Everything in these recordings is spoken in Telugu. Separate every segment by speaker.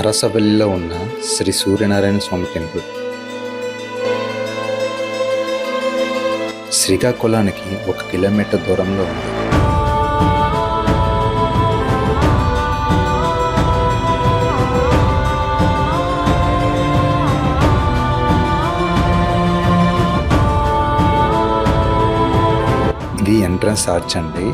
Speaker 1: అరసవల్లిలో ఉన్న శ్రీ సూర్యనారాయణ స్వామి టెంపుల్. శ్రీకాకుళానికి ఒక కిలోమీటర్ దూరంలో ఉంది. ఇది ఎంట్రన్స్ ఆర్చ్ అండి.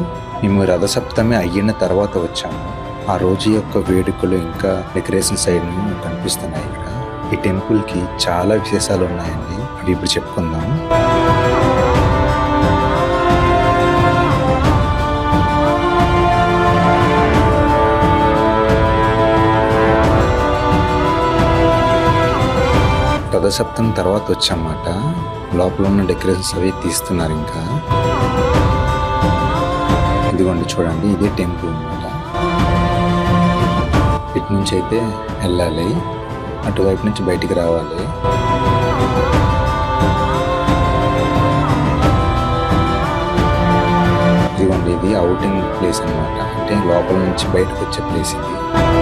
Speaker 1: మేము రథసప్తమి అయిన తర్వాత వచ్చాము. ఆ రోజు యొక్క వేడుకలు ఇంకా డెకరేషన్ సైడ్ కనిపిస్తున్నాయి ఇక్కడ. ఈ టెంపుల్కి చాలా విశేషాలు ఉన్నాయండి. అవి ఇప్పుడు చెప్పుకుందాం. రథసప్తమి తర్వాత వచ్చామాట లోపల ఉన్న డెకరేషన్స్ అవి తీస్తున్నారు ఇంకా. ఇదిగోండి చూడండి ఇదే టెంపుల్. అనమాట నుంచి అయితే వెళ్ళాలి. అటువైపు నుంచి బయటికి రావాలి. ఇదిగోండి ఇది అవుటింగ్ ప్లేస్ అన్నమాట. అంటే లోపల నుంచి బయటకు వచ్చే ప్లేస్ ఇది.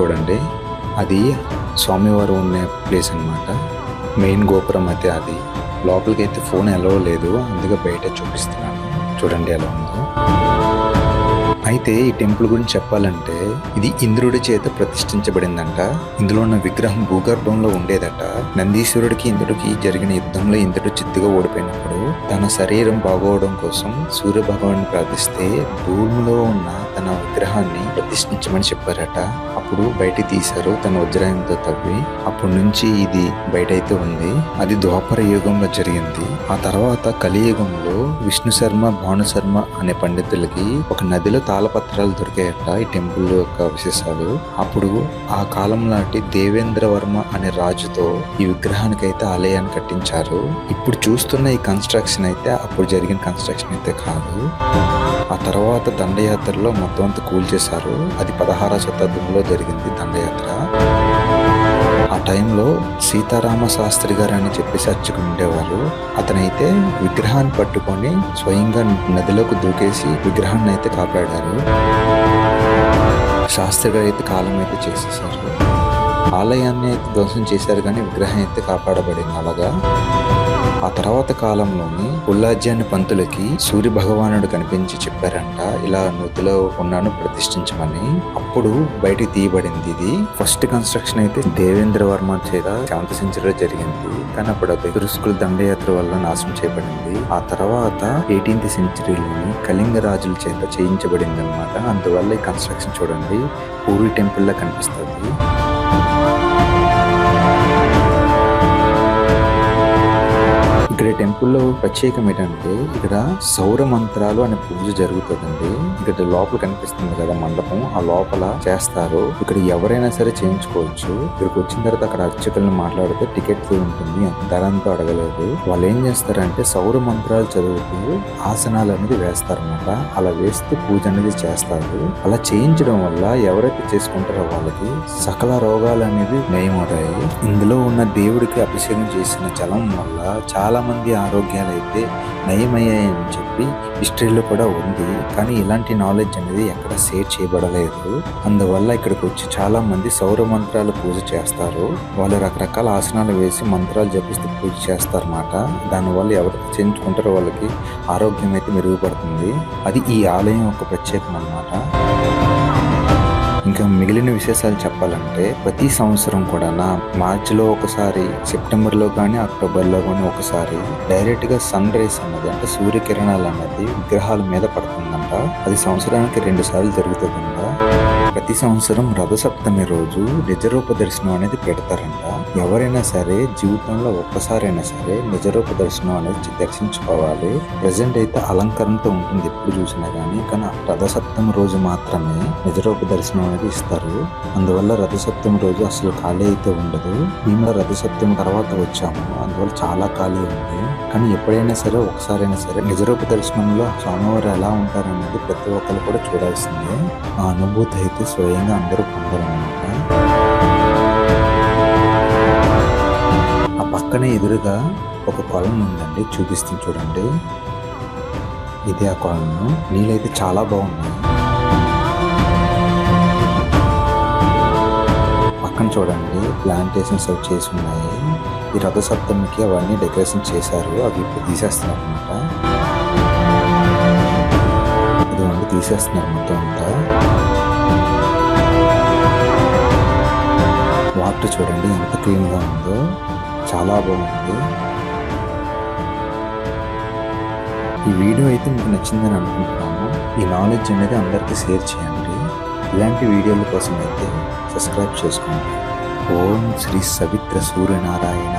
Speaker 1: చూడండి. అది స్వామివారు ఉన్న ప్లేస్ అన్నమాట. మెయిన్ గోపురం అయితే అది. లోపలికి అయితే ఫోన్ ఎలా లేదు. అందుకే బయట చూపిస్తున్నాను. చూడండి ఎలా ఉందో. అయితే ఈ టెంపుల్ గురించి చెప్పాలంటే ఇది ఇంద్రుడి చేత ప్రతిష్ఠించబడిందంట. ఇందులో ఉన్న విగ్రహం భూగర్భంలో ఉండేదట. నందీశ్వరుడికి ఇంద్రుడికి జరిగిన యుద్ధంలో ఇంద్రుడు చిత్తుగా ఓడిపోయినప్పుడు తన శరీరం బాగోవడం కోసం సూర్య భగవాన్ని ప్రార్థిస్తే భూమిలో ఉన్న తన ప్రతిష్ఠించమని చెప్పారట. అప్పుడు బయట తీశారు తన వజ్రాయంతో తవ్వి అప్పటి నుంచి ఇది బయట అయితే ఉంది. అది ద్వాపర యుగంలో జరిగింది. ఆ తర్వాత కలియుగంలో విష్ణు శర్మ భాను శర్మ అనే పండితులకి ఒక నదిలో తాళపత్రాలు దొరికాయట ఈ టెంపుల్ యొక్క విశేషాలు. అప్పుడు ఆ కాలం నాటి దేవేంద్ర వర్మ అనే రాజుతో ఈ విగ్రహానికి అయితే ఆలయాన్ని కట్టించారు. ఇప్పుడు చూస్తున్న ఈ కన్స్ట్రక్షన్ అయితే అప్పుడు జరిగిన కన్స్ట్రక్షన్ అయితే కాదు. ఆ తర్వాత దండయాత్రలో మొత్తం అంతా కూల్చేశారు. అది పదహార శతాబ్దంలో జరిగింది దండయాత్ర. ఆ టైంలో సీతారామ శాస్త్రి గారు అని చెప్పేసి అర్చకులు ఉండేవారు. అతనైతే విగ్రహాన్ని పట్టుకొని స్వయంగా నదిలోకి దూకేసి విగ్రహాన్ని అయితే కాపాడారు. శాస్త్రి గారు అయితే కాలం అయితే చేసేసారు ఆలయాన్ని అయితే ధ్వంసం చేశారు కానీ విగ్రహం అయితే కాపాడబడింది అలాగా. ఆ తర్వాత కాలంలోని ఉల్లాజ్యాన్ని పంతులకి సూర్య భగవానుడు కనిపించి చెప్పారంట ఇలా నూతిలో ఉన్నాను ప్రతిష్ఠించమని. అప్పుడు బయటికి తీయబడింది ఇది. ఫస్ట్ కన్స్ట్రక్షన్ అయితే దేవేంద్ర వర్మ చేత సెవెంత్ సెంచరీలో జరిగింది. కానీ అప్పుడు అది తురుస్కుల దండయాత్ర వల్ల నాశనం చేయబడింది. ఆ తర్వాత ఎయిటీన్త్ సెంచరీలోని కళింగ రాజుల చేత చేయించబడింది అనమాట అందువల్ల ఈ కన్స్ట్రక్షన్ చూడండి పూరి టెంపుల్ లా కనిపిస్తుంది. ఇక్కడ టెంపుల్ టెంపుల్లో ప్రత్యేకం ఏంటంటే ఇక్కడ సౌర మంత్రాలు అనే పూజ జరుగుతుందండి. ఇక్కడ లోపల కనిపిస్తుంది కదా మండపం. ఆ లోపల చేస్తారు. ఇక్కడ ఎవరైనా సరే చేయించుకోవచ్చు. ఇక్కడికి వచ్చిన తర్వాత అక్కడ అర్చకులను మాట్లాడితే టికెట్ ఫీ ఉంటుంది. ధర అంతా అడగలేదు. వాళ్ళు ఏం చేస్తారంటే సౌర మంత్రాలు చదువుతూ ఆసనాలు అనేది వేస్తారన్నమాట. అలా వేస్తూ పూజ అనేది చేస్తారు. అలా చేయించడం వల్ల ఎవరైతే చేసుకుంటారో వాళ్ళకి సకల రోగాలు అనేవి నయమవుతాయి. ఇందులో ఉన్న దేవుడికి అభిషేకం చేసిన జలం వల్ల చాలా మంది ఆరోగ్యాలు అయితే నయమయ్యాయని చెప్పి హిస్టరీలో కూడా ఉంది. కానీ ఇలాంటి నాలెడ్జ్ అనేది ఎక్కడ షేర్ చేయబడలేదు. అందువల్ల ఇక్కడికి వచ్చి చాలా మంది సౌర మంత్రాలు పూజ చేస్తారు. వాళ్ళు రకరకాల ఆసనాలు వేసి మంత్రాలు జపిస్తూ పూజ చేస్తారన్నమాట. దానివల్ల ఎవరైతే చేయించుకుంటారో వాళ్ళకి ఆరోగ్యం అయితే మెరుగుపడుతుంది. అది ఈ ఆలయం ఒక ప్రత్యేకం అన్నమాట. ఇంకా మిగిలిన విశేషాలు చెప్పాలంటే ప్రతి సంవత్సరం కూడా నా మార్చిలో ఒకసారి సెప్టెంబర్లో కానీ అక్టోబర్లో కానీ ఒకసారి డైరెక్ట్గా సన్ రైస్ అన్నది అంటే సూర్యకిరణాలు అన్నది విగ్రహాల మీద పడుతుందంట. అది సంవత్సరానికి రెండు సార్లు జరుగుతుందంట. ప్రతి సంవత్సరం రథసప్తమి రోజు నిజరూప దర్శనం అనేది పెడతారంట. ఎవరైనా సరే జీవితంలో ఒక్కసారైనా సరే నిజరూప దర్శనం అనేది దర్శించుకోవాలి. ప్రజెంట్ అయితే అలంకరణతో ఉంటుంది ఎప్పుడు చూసినా కానీ కానీ రథసప్తమి రోజు మాత్రమే నిజరూప దర్శనం అనేది ఇస్తారు. అందువల్ల రథసప్తమి రోజు అసలు ఖాళీ అయితే ఉండదు. మేము రథసప్తమి తర్వాత వచ్చాము. అందువల్ల చాలా ఖాళీ ఉంది. కానీ ఎప్పుడైనా సరే ఒకసారైనా సరే నిజరూప దర్శనంలో స్వామివారు ఎలా ఉంటారనేది ప్రతి ఒక్కరు కూడా చూడాల్సిందే. ఆ అనుభూతి అయితే అయితే స్వయంగా అందరూ పొందాలన్నమాట ఆ పక్కనే ఎదురుగా ఒక కొలం ఉందండి చూపిస్తుంది చూడండి. ఇది ఆ కొలం నీళ్ళైతే చాలా బాగున్నాయి. పక్కన చూడండి ప్లాంటేషన్స్ అవి చేసి ఉన్నాయి. ఈ రథసప్తమికి అవన్నీ డెకరేషన్ చేశారు. అవి ఇప్పుడు తీసేస్తున్నారు అనమాట ఇదిగోండి తీసేస్తున్నారు మొత్తం అంతా. వాటర్ చూడండి ఎంత క్లీన్గా ఉందో. చాలా బాగుంది. ఈ వీడియో అయితే మీకు నచ్చిందని అనుకుంటున్నాను. ఈ నాలెడ్జ్ అనేది అందరికీ షేర్ చేయండి. ఇలాంటి వీడియోల కోసం అయితే సబ్స్క్రైబ్ చేసుకోండి. ఓం శ్రీ సవిత్ర సూర్యనారాయణ